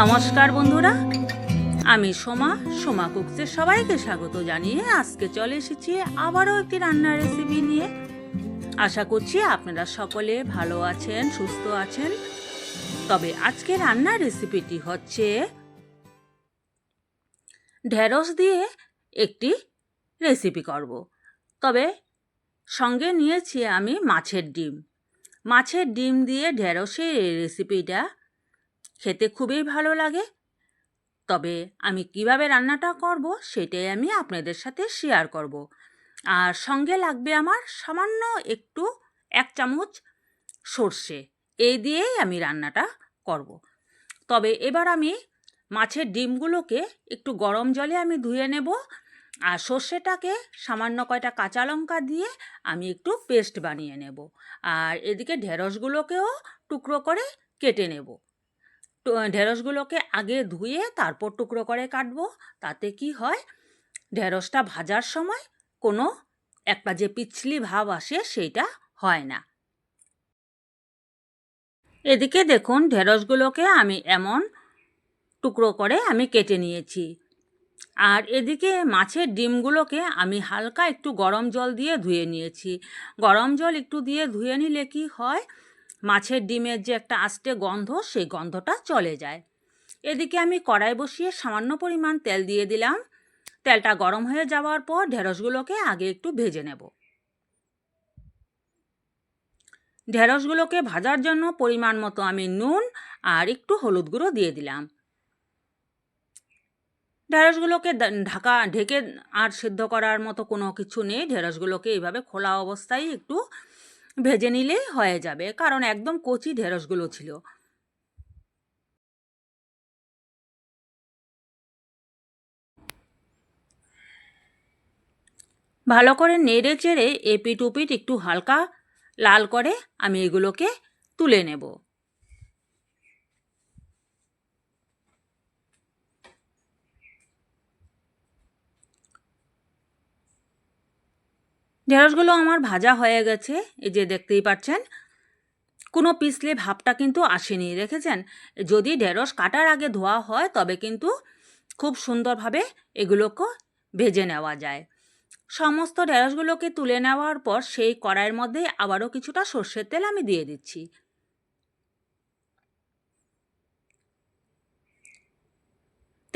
নমস্কার বন্ধুরা। আমি সোমা সোমা কুকসের সবাইকে স্বাগত জানিয়ে আজকে চলে এসেছি আবারও একটি রান্নার রেসিপি নিয়ে। আশা করছি আপনারা সকলে ভালো আছেন, সুস্থ আছেন। তবে আজকে রান্নার রেসিপিটি হচ্ছে ঢেঁড়স দিয়ে একটি রেসিপি করব। তবে সঙ্গে নিয়েছি আমি মাছের ডিম। মাছের ডিম দিয়ে ঢেঁড়সের রেসিপিটা খেতে খুবই ভালো লাগে। তবে আমি কীভাবে রান্নাটা করব সেটাই আমি আপনাদের সাথে শেয়ার করব। আর সঙ্গে লাগবে আমার সামান্য একটু এক চামচ সর্ষে, এই দিয়েই আমি রান্নাটা করব। তবে এবার আমি মাছের ডিমগুলোকে একটু গরম জলে আমি ধুয়ে নেব। আর সর্ষেটাকে সামান্য কয়টা কাঁচা লঙ্কা দিয়ে আমি একটু পেস্ট বানিয়ে নেব। আর এদিকে ঢেঁড়সগুলোকেও টুকরো করে কেটে নেব। ঢেঁড়সগুলোকে আগে ধুয়ে তারপর টুকরো করে কাটবো। তাতে কি হয়? ঢেঁড়সটা ভাজার সময় কোনো একটা যে পিছলি ভাব আসে সেইটা হয় না। এদিকে দেখুন, ঢেঁড়সগুলোকে আমি এমন টুকরো করে আমি কেটে নিয়েছি। আর এদিকে মাছের ডিমগুলোকে আমি হালকা একটু গরম জল দিয়ে ধুয়ে নিয়েছি। গরম জল একটু দিয়ে ধুয়ে নিলে কি হয়? মাছের ডিমের যে একটা আস্তে গন্ধ, সেই গন্ধটা চলে যায়। এদিকে আমি কড়াই বসিয়ে সামান্য পরিমাণ তেল দিয়ে দিলাম। তেলটা গরম হয়ে যাওয়ার পর ঢেঁড়সগুলোকে আগে একটু ভেজে নেব। ঢেঁড়সগুলোকে ভাজার জন্য পরিমাণ মতো আমি নুন আর একটু হলুদ গুঁড়ো দিয়ে দিলাম। ঢেঁড়সগুলোকে ঢাকা, ঢেকে আর সিদ্ধ করার মতো কোনো কিছু নেই। ঢেঁড়সগুলোকে এইভাবে খোলা অবস্থায় একটু ভেজে নিলেই হয়ে যাবে, কারণ একদম কচি ঢেঁড়সগুলো ছিল। ভালো করে নেড়ে চেড়ে এপিট উপিট একটু হালকা লাল করে আমি এগুলোকে তুলে নেব। ঢেঁড়সগুলো আমার ভাজা হয়ে গেছে, এই যে দেখতেই পাচ্ছেন। কোনো পিসলে ভাবটা কিন্তু আসেনি রেখেছেন যদি ঢেঁড়স কাটার আগে ধোয়া হয়, তবে কিন্তু খুব সুন্দরভাবে এগুলোকে ভেজে নেওয়া যায়। সমস্ত ঢেঁড়সগুলোকে তুলে নেওয়ার পর, সেই কড়াইয়ের মধ্যে আবারও কিছুটা সর্ষের তেল আমি দিয়ে দিচ্ছি।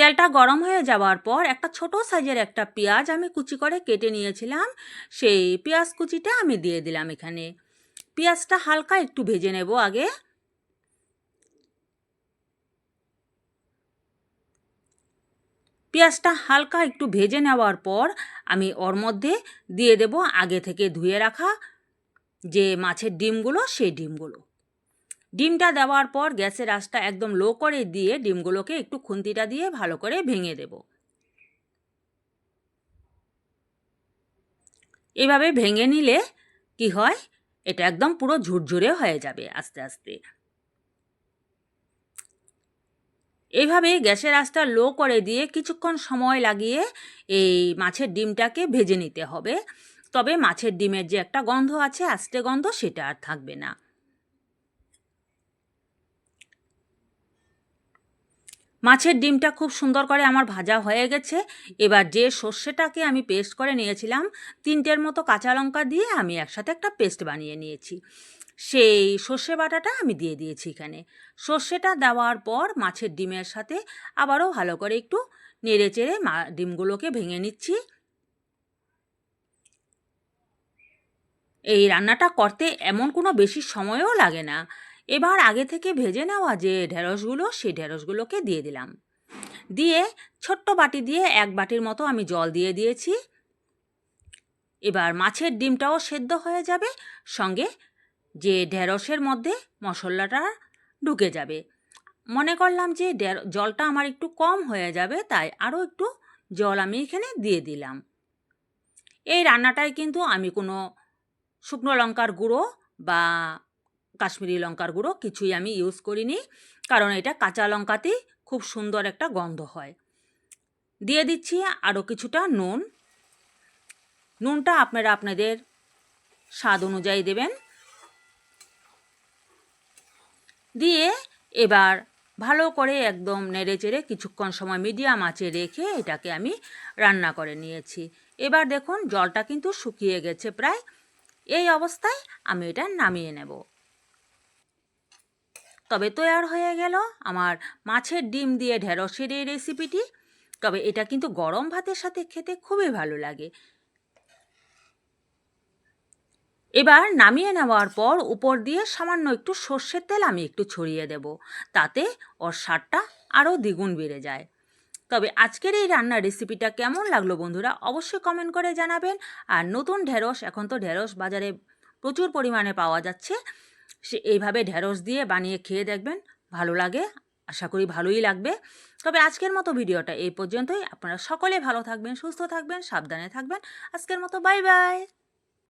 তেলটা গরম হয়ে যাওয়ার পর একটা ছোট সাইজের একটা পেঁয়াজ আমি কুচি করে কেটে নিয়েছিলাম। সেই পেঁয়াজ কুচিটা আমি দিয়ে দিলাম এখানে। পেঁয়াজটা হালকা একটু ভেজে নেব আগে। পেঁয়াজটা হালকা একটু ভেজে নেওয়ার পর আমি ওর মধ্যে দিয়ে দেব আগে থেকে ধুয়ে রাখা যে মাছের ডিমগুলো, সেই ডিমগুলো। ডিমটা দেওয়ার পর গ্যাসের আঁচটা একদম লো করে দিয়ে ডিমগুলোকে একটু খুন্তিটা দিয়ে ভালো করে ভেঙে দেব। এভাবে ভেঙে নিলে কি হয়? এটা একদম পুরো ঝুরঝুরে হয়ে যাবে আস্তে আস্তে। এইভাবে গ্যাসের আঁচটা লো করে দিয়ে কিছুক্ষণ সময় লাগিয়ে এই মাছের ডিমটাকে ভেজে নিতে হবে। তবে মাছের ডিমের যে একটা গন্ধ আছে, আস্তে গন্ধ, সেটা আর থাকবে না। মাছের ডিমটা খুব সুন্দর করে আমার ভাজা হয়ে গেছে। এবার যে সর্ষেটাকে আমি পেস্ট করে নিয়েছিলাম, তিনটের মতো কাঁচা লঙ্কা দিয়ে আমি একসাথে একটা পেস্ট বানিয়ে নিয়েছি। সেই সর্ষে বাটাটা আমি দিয়ে দিয়েছি এখানে। সর্ষেটা দেওয়ার পর মাছের ডিমের সাথে আবারও ভালো করে একটু নেড়ে চেড়ে ডিমগুলোকে ভেঙে নিচ্ছি। এই রান্নাটা করতে এমন কোনো বেশি সময়ও লাগে না। এবার আগে থেকে ভেজে নেওয়া যে ঢেঁড়সগুলো, সেই ঢেঁড়সগুলোকে দিয়ে দিলাম। দিয়ে ছোট্ট বাটি দিয়ে এক বাটির মতো আমি জল দিয়ে দিয়েছি। এবার মাছের ডিমটাও সেদ্ধ হয়ে যাবে। সঙ্গে যে ঢেঁড়সের মধ্যে মশলাটা ঢুকে যাবে। মনে করলাম যে জলটা আমার একটু কম হয়ে যাবে, তাই আরও একটু জল আমি এখানে দিয়ে দিলাম। এই রান্নাটায় কিন্তু আমি কোনো শুকনো লঙ্কার গুঁড়ো বা কাশ্মীরি লঙ্কার গুঁড়ো কিছুই আমি ইউজ করিনি, কারণ এটা কাঁচা লঙ্কাতেই খুব সুন্দর একটা গন্ধ হয়। দিয়ে দিচ্ছি আরও কিছুটা নুন। নুনটা আপনারা আপনাদের স্বাদ অনুযায়ী দেবেন। দিয়ে এবার ভালো করে একদম নেড়ে চেড়ে কিছুক্ষণ সময় মিডিয়াম আঁচে রেখে এটাকে আমি রান্না করে নিয়েছি। এবার দেখুন জলটা কিন্তু শুকিয়ে গেছে প্রায়। এই অবস্থায় আমি এটা নামিয়ে নেব। তবে তৈয়ার হয়ে গেল আমার মাছের ডিম দিয়ে ঢেঁড়সের এই রেসিপিটি তবে এটা কিন্তু গরম ভাতের সাথে খেতে খুবই ভালো লাগে। এবার নামিয়ে নেওয়ার পর উপর দিয়ে সামান্য একটু সর্ষের তেল আমি একটু ছড়িয়ে দেব। তাতে ওর স্বাদটা আরও দ্বিগুণ বেড়ে যায়। তবে আজকের এই রান্নার রেসিপিটা কেমন লাগল বন্ধুরা অবশ্যই কমেন্ট করে জানাবেন। আর নতুন ঢেঁড়স, এখন তো ঢেঁড়স বাজারে প্রচুর পরিমাণে পাওয়া যাচ্ছে। সে এইভাবে ঢেঁড়স দিয়ে বানিয়ে খেয়ে দেখবেন ভালো লাগে। আশা করি ভালোই লাগবে। তবে আজকের মতো ভিডিওটা এই পর্যন্তই। আপনারা সকলে ভালো থাকবেন, সুস্থ থাকবেন, সাবধানে থাকবেন। আজকের মতো বাই বাই।